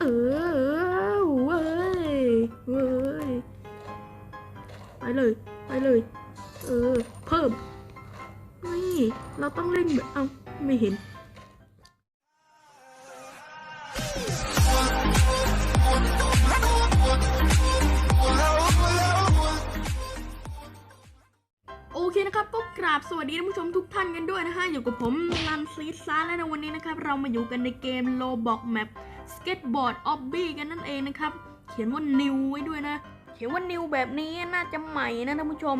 เออเว้ยเว้ยไปเลยไปเลย เออ เพิ่ม นี่ เราต้องเล่นแบบ เอ้าไม่เห็นโอเคนะครับก็กราบสวัสดีท่านผู้ชมทุกท่านกันด้วยนะฮะอยู่กับผมลันซีซ่าและในวันนี้นะครับ เรามาอยู่กันในเกม Roblox Map Skateboard Obby กั นนั่นเองนะครับ เขียนว่า New ไว้ด้วยนะ เขียนว่า New แบบนี้น่าจะใหม่นะท่านผู้ชม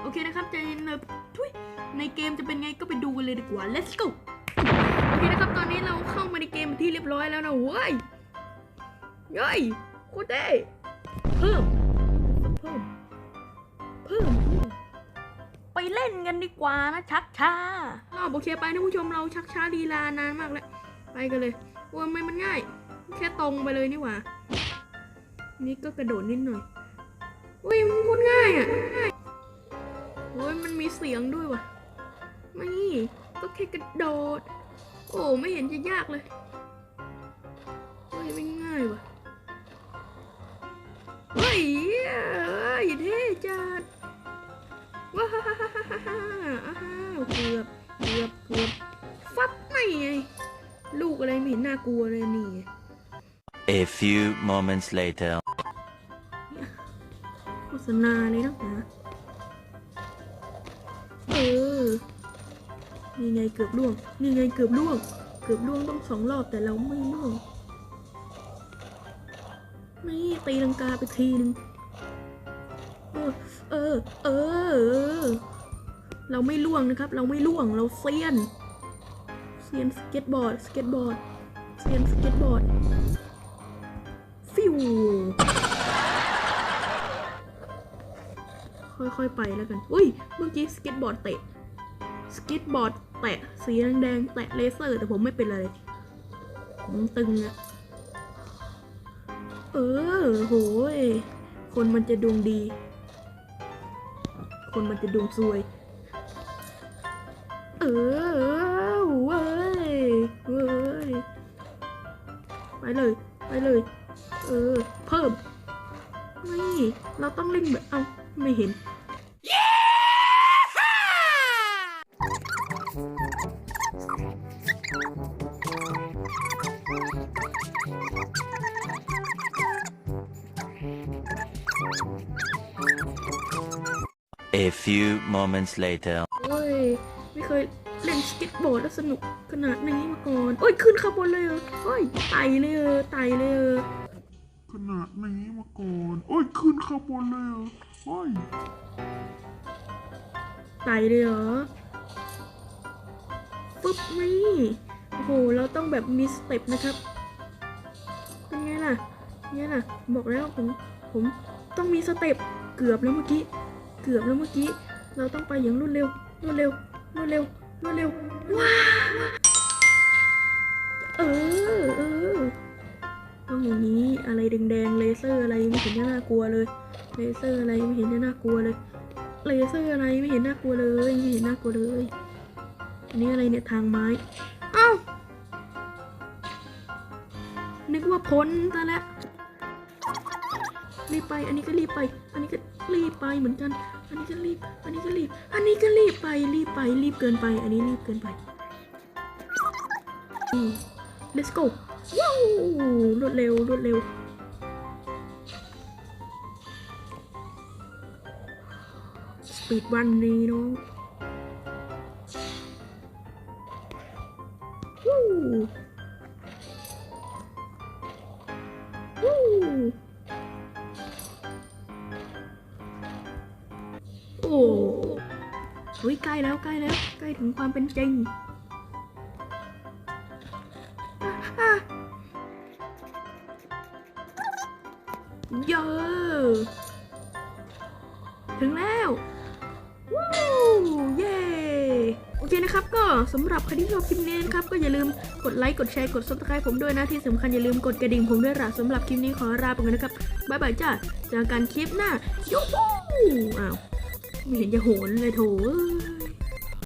โอเคนะครับใจเย็นเลยทุยในเกมจะเป็นไงก็ไปดูกันเลยดีกว่า let's go โอเคนะครับตอนนี้เราเข้ามาในเกมเป็นที่เรียบร้อยแล้วนะเว้ยเย้ยโคตรเท่เพิ่มเพิ่มเพิ่มไปเล่นกันดีกว่านะชักช้าอ้าวโอเคไปนะผู้ชมเราชักช้าลีลานานมากแล้ว ไปกันเลย ว่าไม่มันง่าย แค่ตรงไปเลยนี่หว่า นี่ก็กระโดดนิดหน่อยอุ้ยมันโคตรง่ายอะโอ้ยมันมีเสียงด้วยว่ะไม่ก็แค่กระโดด โอ้ไม่เห็นจะยากเลยเฮ้ยไม่ง่ายว่ะเฮ้ยเฮ้ยเท่จัดว้าวอ้าวเกือบเกือบ อะไรไม่เห็นน่ากลัวเลยนี่ A few moments later. โฆษณาเลยนะนะเออนี่ไงเกือบล่วงนี่ไงเกือบล่วง เกือบล่วงต้องสองรอบแต่เราไม่ล่วง นี่ตีลังกาไปทีนึงเออ เออ เออเออเราไม่ล่วงนะครับ เราไม่ล่วง เราเซียน เซียนสเก็ตบอร์ดสเก็ตบอร์ดเซียนสเก็ตบอร์ดฟิวค่อยๆไปแล้วกันอุ้ยเมื่อกี้สเก็ตบอร์ดเตะสเก็ตบอร์ดแตะสีแดงๆแตะเลเซอร์ แต่ผมไม่เป็นไรผมตึงอะเออโหยคนมันจะดวงดี คนมันจะดวงซวย เออ เลย ไปเลย เออ เพิ่ม นี่ เราต้องเล่นแบบ เอ้าไม่เห็น A few moments later. โอ้ย ไม่เคย เล่นสเก็ตบอร์ดแล้วสนุกขนาดนี้มาก่อน โอ้ยขึ้นข้างบนเลยเหรอโอ้ยไต่เลยเออไต่เลยเออขนาดนี้มาก่อน โอ้ยขึ้นข้างบนเลยเหรอโอ้ยไต่เลยเหรอปุ๊บนี่โอ้โหเราต้องแบบมีสเต็ปนะครับเป็นไงล่ะเนี่ยล่ะบอกแล้วผมผมต้องมีสเต็ปเกือบแล้วเมื่อกี้ เกือบแล้วเมื่อกี้ เราต้องไปอย่างรวดเร็วรวดเร็วรวดเร็ว รวดเร็ว ว้าวเออเออต้องอย่างนี้อะไรแดงๆเลเซอร์อะไรไม่เห็นจะน่ากลัวเลย เลเซอร์อะไรไม่เห็นจะน่ากลัวเลย เลเซอร์อะไรไม่เห็นน่ากลัวเลยไม่เห็นน่ากลัวเลยอันนี้อะไรเนี่ยทางไม้เอ้านึกว่าพ้นซะแล้ว รีบไป อันนี้ก็รีบไป อันนี้ก็รีบไปเหมือนกัน อันนี้ก็รีบ อันนี้ก็รีบ อันนี้ก็รีบไป รีบไป รีบเกินไป อันนี้รีบเกินไปอืม let's go ว้าวรวดเร็ว รวดเร็ว สปีดวันนี้เนาะ เฮ้ยใกล้แล้วใกล้แล้วใกล้ถึงความเป็นจริงเยอะถึงแล้ววู้เย้โอเคนะครับ ก็สำหรับใครที่ชอบคลิปนี้นะครับ ก็อย่าลืมกดไลค์กดแชร์กด subscribe ผมด้วยนะ ที่สำคัญอย่าลืมกดกระดิ่งผมด้วยล่ะสำหรับคลิปนี้ขอลาไปก่อนนะครับ บ๊ายบายจ้าเจอกันคลิปหน้ายูฮูอ้าว ไม่เห็นจะโหนเลยโถ